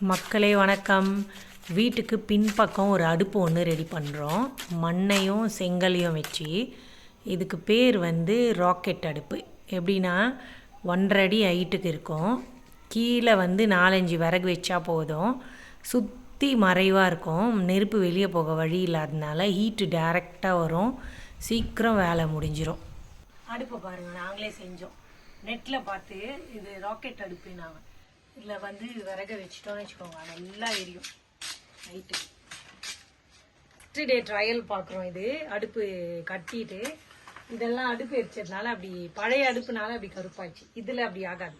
மக்களே வணக்கம். வீட்டுக்கு பின்பக்கம் ஒரு அடுப்பு ஒன்று ரெடி பண்ணுறோம் மண்ணையும் செங்கலையும் வச்சு. இதுக்கு பேர் வந்து ராக்கெட் அடுப்பு. எப்படின்னா ஒன்றரை அடி ஹைட்டுக்கு இருக்கும். கீழே வந்து நாலஞ்சு விறகு வச்சா போதும். சுற்றி மறைவாக இருக்கும். நெருப்பு வெளியே போக வழி இல்லாததுனால ஹீட்டு டைரெக்டாக வரும். சீக்கிரம் வேலை முடிஞ்சிடும் அடுப்பை பாருங்கள் நாங்களே செஞ்சோம். நெட்டில் பார்த்து இது ராக்கெட் அடுப்பு நாங்கள் இதில் வந்து விறக வச்சிட்டோம்னு வச்சுக்கோங்க. நல்லா எரியும். நைட்டு ஃபஸ்ட்டு டே ட்ரையல் பார்க்குறோம் இது. அடுப்பு கட்டிட்டு இதெல்லாம் அடுப்பு எரிச்சதுனால அப்படி பழைய அடுப்புனால அப்படி கருப்பாச்சு இதில் அப்படி ஆகாது.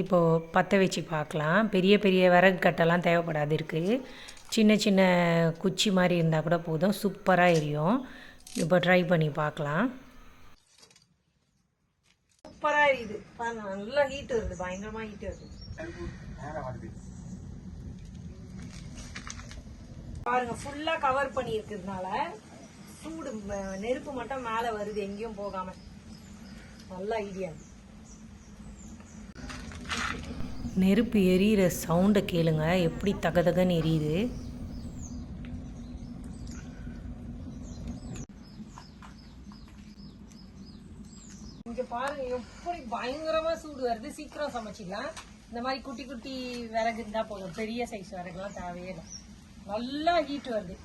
இப்போது பற்ற வச்சு பார்க்கலாம் பெரிய பெரிய விறகு கட்டெல்லாம் தேவைப்படாது இருக்குது சின்ன சின்ன குச்சி மாதிரி இருந்தால் கூட போதும். சூப்பராக எரியும். இப்போ ட்ரை பண்ணி பார்க்கலாம் சூப்பராக எரியுது பாருங்க நல்லா ஹீட் வருது. பயங்கரமாக ஹீட் வருது. பாருங்க ஃபுல்லாக கவர் பண்ணி இருக்கிறதுனால சூடு நெருப்பு மட்டும் மேலே வருது. எங்கேயும் போகாம. நல்ல ஐடியா நெருப்பு எரியிற சவுண்டை கேளுங்க. எப்படி தகதகன்னு எரியுது. இங்க பாருங்க எப்படி பயங்கரமா சூடு வருது. சீக்கிரம் சமைச்சிடலாம். இந்த மாதிரி குட்டி குட்டி விறகு இருந்தா போதும். பெரிய சைஸ் விறகுலாம் தேவையே இல்லை. நல்லா ஹீட் வருது.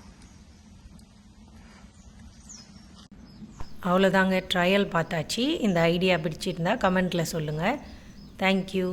அவ்வளோதாங்க ட்ரையல் பார்த்தாச்சு. இந்த ஐடியா பிடிச்சிருந்தா கமெண்ட்டில் சொல்லுங்கள் தேங்க்யூ